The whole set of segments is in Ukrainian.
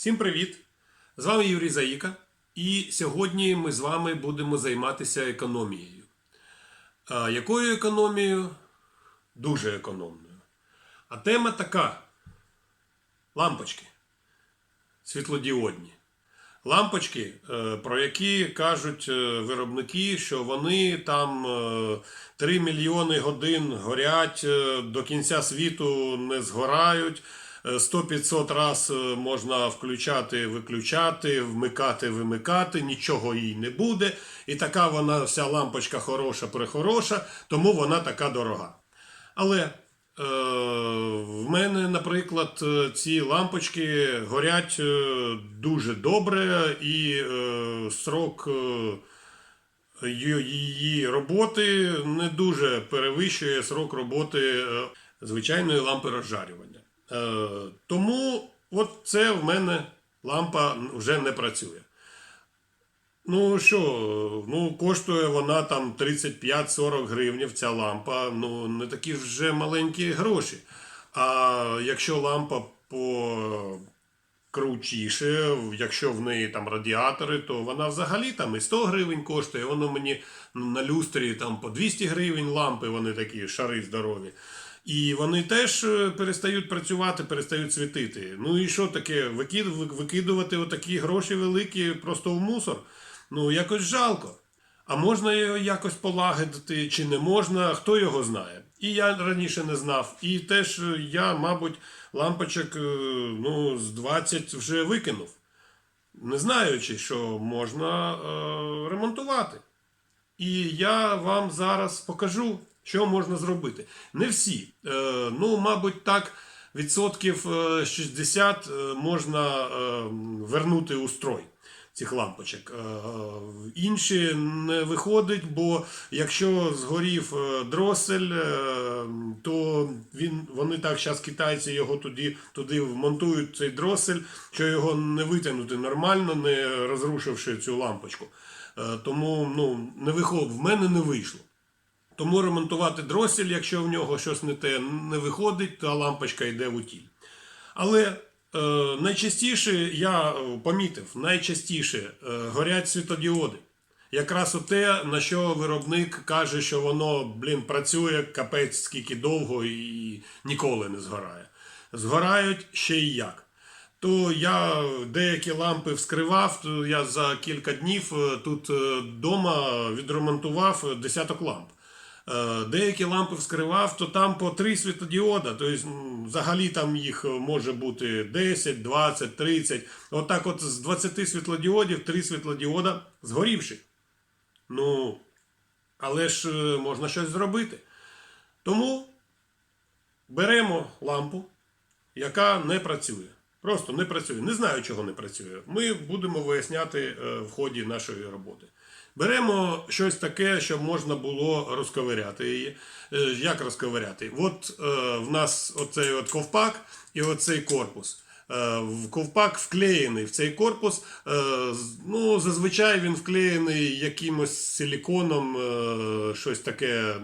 Всім привіт! З вами Юрій Заїка, і сьогодні ми з вами будемо займатися економією. А якою економією? Дуже економною. А тема така: лампочки світлодіодні. Лампочки, е, про які кажуть е, виробники, що вони там е, 3 мільйони годин горять, е, до кінця світу не згорають. Е, 100-500 раз е, можна включати, виключати, вмикати, вимикати, нічого їй не буде. І така вона вся лампочка хороша, прехороша, тому вона така дорога. Але е, в мене, наприклад, е, ці лампочки горять е, дуже добре, і е, срок її роботи не дуже перевищує срок роботи звичайної лампи розжарювання. Е, тому от це в мене лампа вже не працює. Ну що, ну коштує вона там 35-40 гривнів ця лампа. Ну не такі вже маленькі гроші. А якщо лампа по крутіше, якщо в неї там радіатори, то вона взагалі там і 100 гривень коштує. Воно мені на люстрі там по 200 гривень лампи, вони такі шари здорові. І вони теж е, перестають працювати, перестають світити. Ну і що таке? Викидувати отакі гроші великі просто в мусор? Ну, якось жалко. А можна його якось полагодити чи не можна, хто його знає. І я раніше не знав. І теж е, я, мабуть, лампочок е, ну, з 20 вже викинув, не знаючи, що можна е, ремонтувати. І я вам зараз покажу, що можна зробити. Не всі. Е, ну, мабуть, так, відсотків е, 60 е, можна е, вернути у строй цих лампочок. Інші не виходить, бо якщо згорів дросель, то він, вони так зараз китайці його туди, туди вмонтують цей дросель, що його не витягнути нормально, не розрушивши цю лампочку. Тому ну, не виход, в мене не вийшло. Тому ремонтувати дросель, якщо в нього щось не те не виходить, то лампочка йде в утіль. Але е, найчастіше я е, помітив, найчастіше е, горять світодіоди. Якраз те, на що виробник каже, що воно, блін, працює капець скільки довго і ніколи не згорає. Згорають ще й як. То я деякі лампи вскривав, то я за кілька днів е, тут вдома відремонтував десяток ламп. Е, Деякі лампи вскривав, то там по три світодіода, тобто взагалі там їх може бути 10, 20, 30. Отак от з 20 світлодіодів 3 світлодіода згорівши. Ну, але ж е, можна щось зробити. Тому беремо лампу, яка не працює. Просто не працює. Не знаю, чого не працює. Ми будемо виясняти е, в ході нашої роботи. Беремо щось таке, щоб можна було розковиряти її. Е, Як розковиряти? От е, в нас оцей от ковпак і оцей корпус. Е, ковпак вклеєний в цей корпус. Е, ну, зазвичай він вклеєний якимось силіконом, е, щось таке.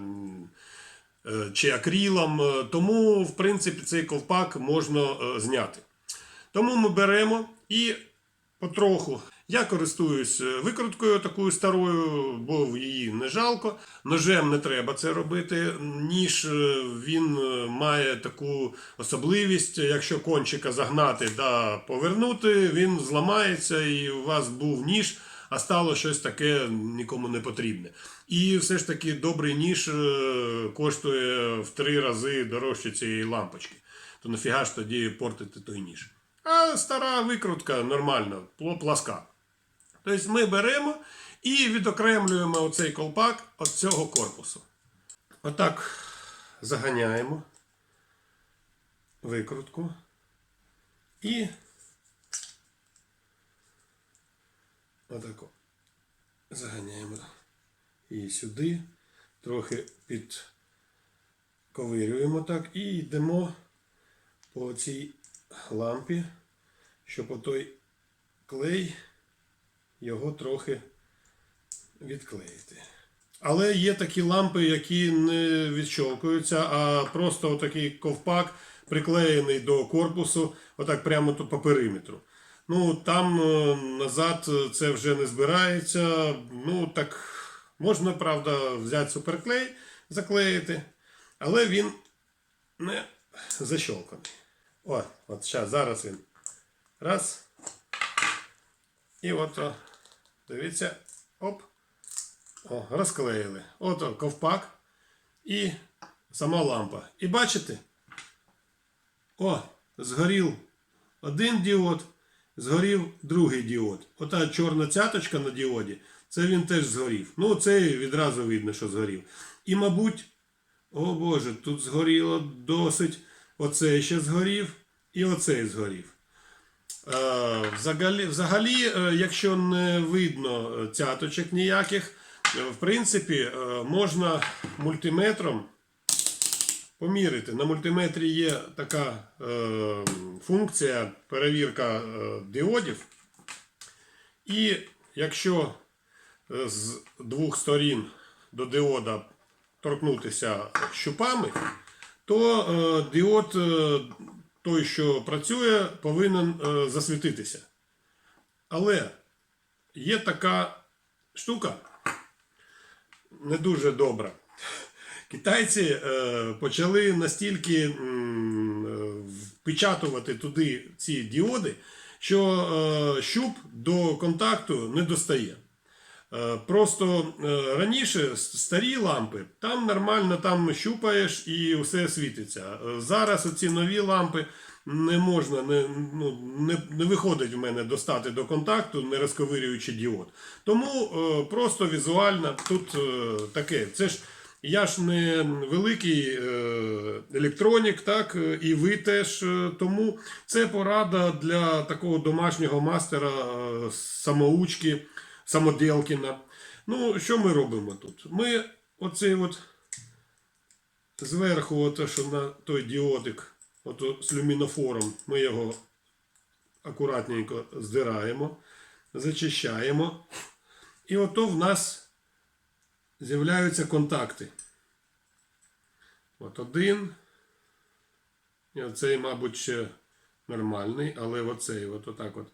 е, Чи акрилом, Е, тому, в принципі, цей ковпак можна зняти. Тому ми беремо і потроху. Я користуюсь е, викруткою такою старою, бо її не жалко. Ножем не треба це робити. Ніж е, він е, має таку особливість, якщо кончика загнати да повернути, він зламається і у вас був ніж, а стало щось таке нікому не потрібне. І все ж таки добрий ніж коштує в три рази дорожче цієї лампочки. То нафіга ж тоді портити той ніж. А стара викрутка нормальна, пл- пласка. Тобто ми беремо і відокремлюємо оцей колпак від цього корпусу. Отак заганяємо викрутку і отако заганяємо її сюди, трохи підковирюємо так і йдемо по цій лампі, щоб отой клей його трохи відклеїти. Але є такі лампи, які не відщолкуються, а просто отакий ковпак приклеєний до корпусу, отак прямо по периметру. Ну, там е, назад це вже не збирається. Ну, так можна, правда, взяти суперклей, заклеїти, але він не защолканий. О, от зараз, зараз він. Раз. І от, о, дивіться, оп. О, розклеїли. От о, ковпак і сама лампа. І бачите? О, згорів один діод, згорів другий діод. Ота чорна цяточка на діоді, це він теж згорів. Ну, це відразу видно, що згорів. І, мабуть, о Боже, тут згоріло досить. Оцей ще згорів, і оцей згорів. Е, Взагалі, взагалі, е, якщо не видно е, цяточок ніяких, в принципі, можна мультиметром поміряти. На мультиметрі є така функція перевірка діодів. І якщо з двох сторін до діода торкнутися щупами, то е, діод, е, той, що працює, повинен е, засвітитися. Але є така штука не дуже добра. Китайці почали настільки впечатувати туди ці діоди, що щуп до контакту не достає. Е, Просто е, раніше старі лампи, там нормально там щупаєш і все світиться. Е, Зараз оці нові лампи не можна, не, ну, не, не виходить в мене достати до контакту, не розковирюючи діод. Тому просто візуально тут таке. Це ж я ж не великий електронік, так, і ви теж. Тому це порада для такого домашнього мастера, самоучки, самоділкіна. Ну, що ми робимо тут? Ми оцей от зверху, от, що на той діодик, от, з люмінофором, ми його акуратненько здираємо, зачищаємо. І ото в нас з'являються контакти. От один. І оцей, мабуть, ще нормальний, але оцей, от отак от.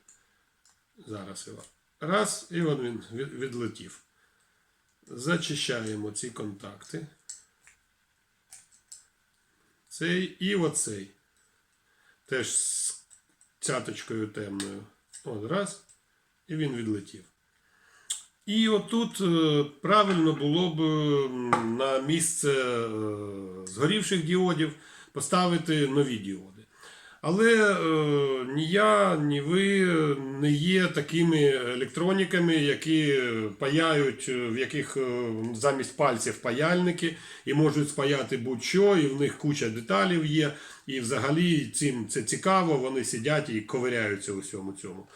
Зараз його. Раз, і от він відлетів. Зачищаємо ці контакти. Цей і оцей. Теж з цяточкою темною. От раз. І він відлетів. І отут е, правильно було б на місце е, згорівших діодів поставити нові діоди. Але е, ні я, ні ви не є такими електроніками, які паяють, е, в яких е, замість пальців паяльники і можуть спаяти будь-що, і в них куча деталів є. І взагалі цим це цікаво, вони сидять і ковиряються у всьому цьому.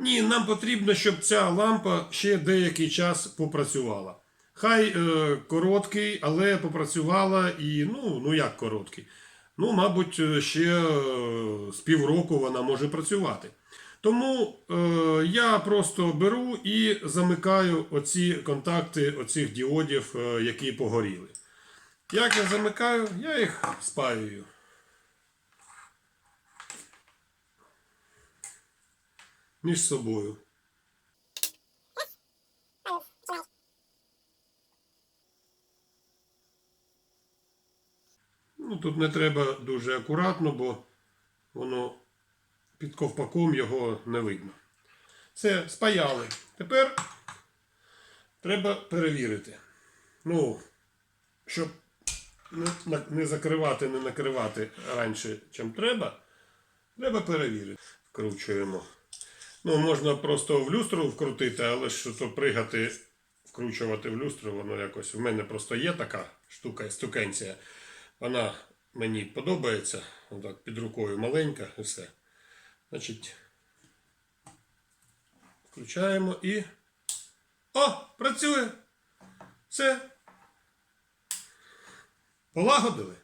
Ні, нам потрібно, щоб ця лампа ще деякий час попрацювала. Хай е, короткий, але попрацювала і ну, ну як короткий. Ну, мабуть, е, ще е, з півроку вона може працювати. Тому е, я просто беру і замикаю оці контакти оцих діодів, е, які погоріли. Як я замикаю, я їх спаюю. Між собою. Тут не треба дуже акуратно, бо воно під ковпаком його не видно. Це спаяли. Тепер треба перевірити. Ну, щоб не, закривати, не накривати раніше, чим треба, треба перевірити. Вкручуємо. Ну, можна просто в люстру вкрутити, але ж то пригати, вкручувати в люстру, воно якось. В мене просто є така штука, стукенція. Вона мені подобається. Отак під рукою маленька і все. Значить, включаємо і. О! Працює! Все. Полагодили.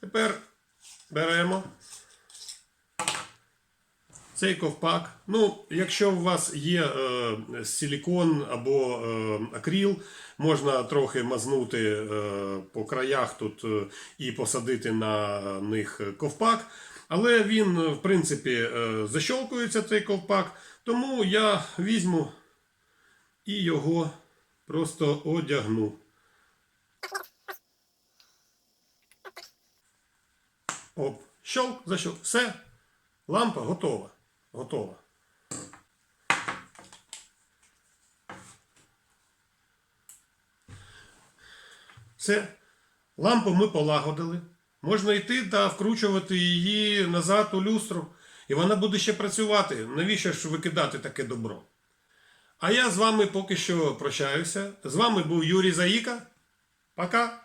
Тепер беремо цей ковпак. Ну, якщо у вас є е, силікон або е, акріл, можна трохи мазнути е, по краях тут е, і посадити на них ковпак. Але він, в принципі, е, защолкується цей ковпак, тому я візьму і його просто одягну. Оп, щолк, защолк. Все. Лампа готова. Готова. Все. Лампу ми полагодили. Можна йти та вкручувати її назад у люстру. І вона буде ще працювати. Навіщо ж викидати таке добро? А я з вами поки що прощаюся. З вами був Юрій Заїка. Пока!